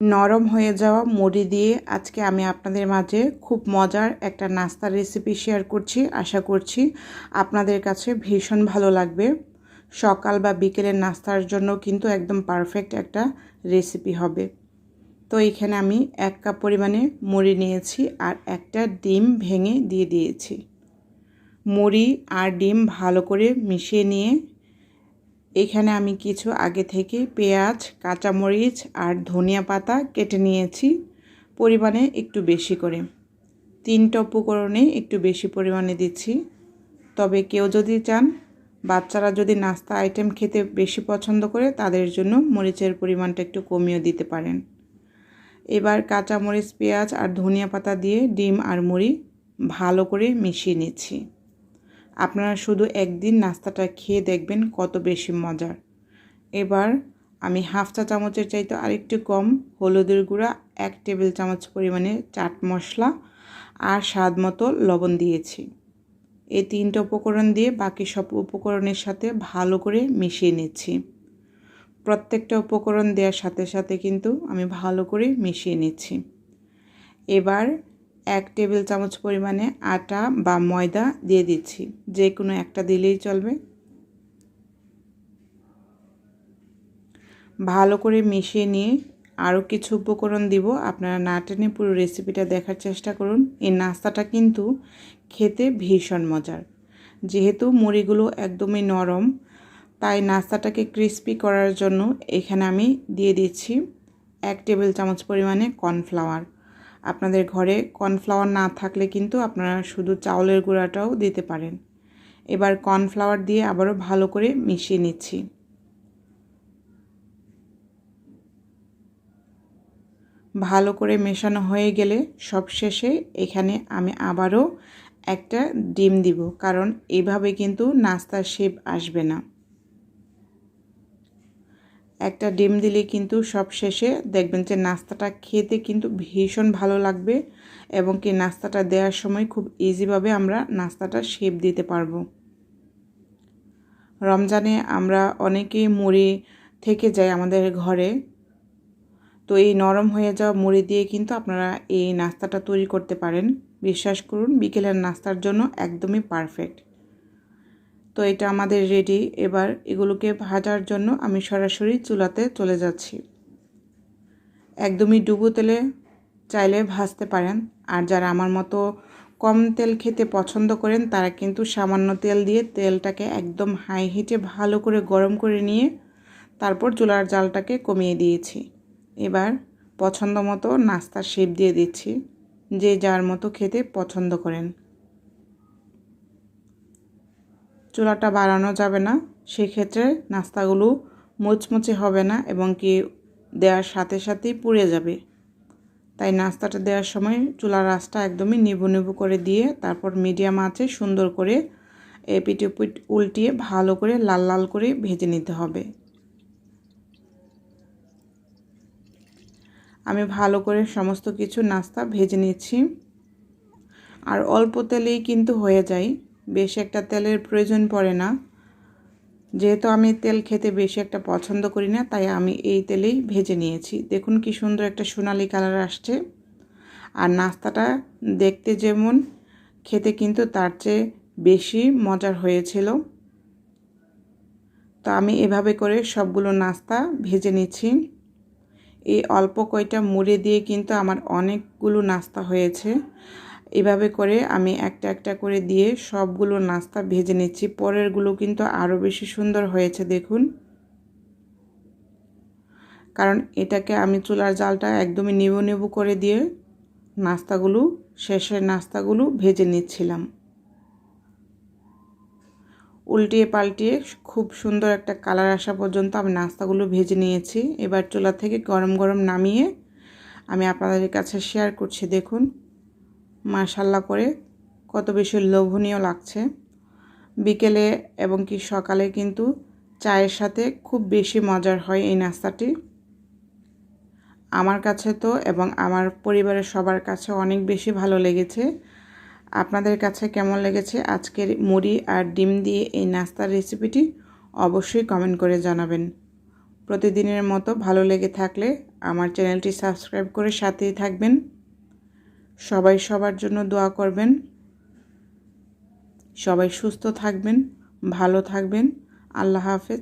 নরম হয়ে যাওয়া মুড়ি দিয়ে আজকে আমি আপনাদের মাঝে খুব মজার একটা নাস্তার রেসিপি শেয়ার করছি, আশা করছি আপনাদের কাছে ভীষণ ভালো লাগবে। সকাল বা বিকেলের নাস্তার জন্য কিন্তু একদম পারফেক্ট একটা রেসিপি হবে। তো এখানে আমি এক কাপ পরিমাণে মুড়ি নিয়েছি আর একটা ডিম ভেঙে দিয়ে দিয়েছি। মুড়ি আর ডিম ভালো করে মিশিয়ে নিয়ে এখানে আমি কিছু আগে থেকে পেঁয়াজ, কাঁচামরিচ আর ধনিয়া পাতা কেটে নিয়েছি পরিমাণে একটু বেশি করে। তিনটা উপকরণে একটু বেশি পরিমাণে দিচ্ছি। তবে কেউ যদি চান, বাচ্চারা যদি নাস্তা আইটেম খেতে বেশি পছন্দ করে, তাদের জন্য মরিচের পরিমাণটা একটু কমিয়ে দিতে পারেন। এবার কাঁচামরিচ, পেঁয়াজ আর ধনিয়া পাতা দিয়ে ডিম আর মুড়ি ভালো করে মিশিয়ে নিচ্ছি। আপনারা শুধু একদিন নাস্তাটা খেয়ে দেখবেন কত বেশি মজার। এবার আমি হাফ চা চামচের চাইতে আরেকটু কম হলুদের গুঁড়া, এক টেবিল চামচ পরিমাণে চাট মশলা আর স্বাদ মতো লবণ দিয়েছি। এই তিনটা উপকরণ দিয়ে বাকি সব উপকরণের সাথে ভালো করে মিশিয়ে নিচ্ছি। প্রত্যেকটা উপকরণ দেওয়ার সাথে সাথে কিন্তু আমি ভালো করে মিশিয়ে নিচ্ছি। এবার এক টেবিল চামচ পরিমাণে আটা বা ময়দা দিয়ে দিচ্ছি। যে কোনো একটা দিলেই চলবে। ভালো করে মিশিয়ে নিয়ে আরও কিছু উপকরণ দিব। আপনারা না টেনে পুরো রেসিপিটা দেখার চেষ্টা করুন। এই নাস্তাটা কিন্তু খেতে ভীষণ মজার। যেহেতু মুড়িগুলো একদমই নরম, তাই নাস্তাটাকে ক্রিস্পি করার জন্য এখানে আমি দিয়ে দিচ্ছি এক টেবিল চামচ পরিমাণে কর্নফ্লাওয়ার। আপনাদের ঘরে কর্নফ্লাওয়ার না থাকলে কিন্তু আপনারা শুধু চাউলের গুঁড়াটাও দিতে পারেন। এবার কর্নফ্লাওয়ার দিয়ে আবারও ভালো করে মিশিয়ে নিচ্ছি। ভালো করে মেশানো হয়ে গেলে সবশেষে এখানে আমি আবারও একটা ডিম দিব, কারণ এভাবে কিন্তু নাস্তার শেপ আসবে না। একটা ডিম দিলে কিন্তু সব শেষে দেখবেন যে নাস্তাটা খেতে কিন্তু ভীষণ ভালো লাগবে এবং কি নাস্তাটা দেওয়ার সময় খুব ইজিভাবে আমরা নাস্তাটা শেপ দিতে পারব। রমজানে আমরা অনেকেই মুড়ি থেকে যাই আমাদের ঘরে। তো এই নরম হয়ে যাওয়া মুড়ি দিয়ে কিন্তু আপনারা এই নাস্তাটা তৈরি করতে পারেন। বিশ্বাস করুন, বিকেলের নাস্তার জন্য একদমই পারফেক্ট তো এটা আমাদের রেডি এবার এগুলোকে ভাজার জন্য আমি সরাসরি চুলাতে চলে যাচ্ছি। একদমই ডুবো তেলে চাইলে ভাজতে পারেন। আর যারা আমার মতো কম তেল খেতে পছন্দ করেন, তারা কিন্তু সামান্য তেল দিয়ে তেলটাকে একদম হাই হিটে ভালো করে গরম করে নিয়ে তারপর চুলার জালটাকে কমিয়ে দিয়েছি। এবার পছন্দ মতো নাস্তার শেপ দিয়ে দিচ্ছি। যে যার মতো খেতে পছন্দ করেন। চুলাটা বাড়ানো যাবে না। সেক্ষেত্রে নাস্তাগুলো মুচমুচে হবে না এবং কি দেওয়ার সাথে সাথেই পুড়ে যাবে। তাই নাস্তাটা দেওয়ার সময় চুলার আঁচটা একদমই নিবু নিবু করে দিয়ে তারপর মিডিয়াম আঁচে সুন্দর করে এপিট উপিট উল্টিয়ে ভালো করে লাল লাল করে ভেজে নিতে হবে। আমি ভালো করে সমস্ত কিছু নাস্তা ভেজে নিচ্ছি। আর অল্প তেলেই কিন্তু হয়ে যায়। বেশি একটা তেলের প্রয়োজন পড়ে না। যেহেতু আমি তেল খেতে বেশি একটা পছন্দ করি না, তাই আমি এই তেলেই ভেজে নিয়েছি। দেখুন কি সুন্দর একটা সোনালি কালার আসছে। আর নাস্তাটা দেখতে যেমন, খেতে কিন্তু তার চেয়ে বেশি মজার হয়েছিল। তো আমি এভাবে করে সবগুলো নাস্তা ভেজে নিচ্ছি। এই অল্প কয়টা মুড়ে দিয়ে কিন্তু আমার অনেকগুলো নাস্তা হয়েছে। এভাবে করে আমি একটা একটা করে দিয়ে সবগুলো নাস্তা ভেজে নিচ্ছি। পরেরগুলো কিন্তু আরও বেশি সুন্দর হয়েছে, দেখুন। কারণ এটাকে আমি চুলার জালটা একদমই নেবু নেবু করে দিয়ে নাস্তাগুলো, শেষের নাস্তাগুলো ভেজে নিচ্ছিলাম। উল্টিয়ে পাল্টিয়ে খুব সুন্দর একটা কালার আসা পর্যন্ত আমি নাস্তাগুলো ভেজে নিয়েছি। এবার চুলা থেকে গরম গরম নামিয়ে আমি আপনাদের কাছে শেয়ার করছি, দেখুন। মাশাল্লা করে কত বেশি লোভনীয় লাগছে। বিকেলে এবং কি সকালে কিন্তু চায়ের সাথে খুব বেশি মজার হয় এই নাস্তাটি। আমার কাছে তো এবং আমার পরিবারের সবার কাছে অনেক বেশি ভালো লেগেছে। আপনাদের কাছে কেমন লেগেছে আজকের মুড়ি আর ডিম দিয়ে এই নাস্তার রেসিপিটি অবশ্যই কমেন্ট করে জানাবেন। প্রতিদিনের মতো ভালো লেগে থাকলে আমার চ্যানেলটি সাবস্ক্রাইব করে সাথেই থাকবেন। সবাই সবার জন্য দোয়া করবেন। সবাই সুস্থ থাকবেন ভালো থাকবেন। আল্লাহ হাফেজ।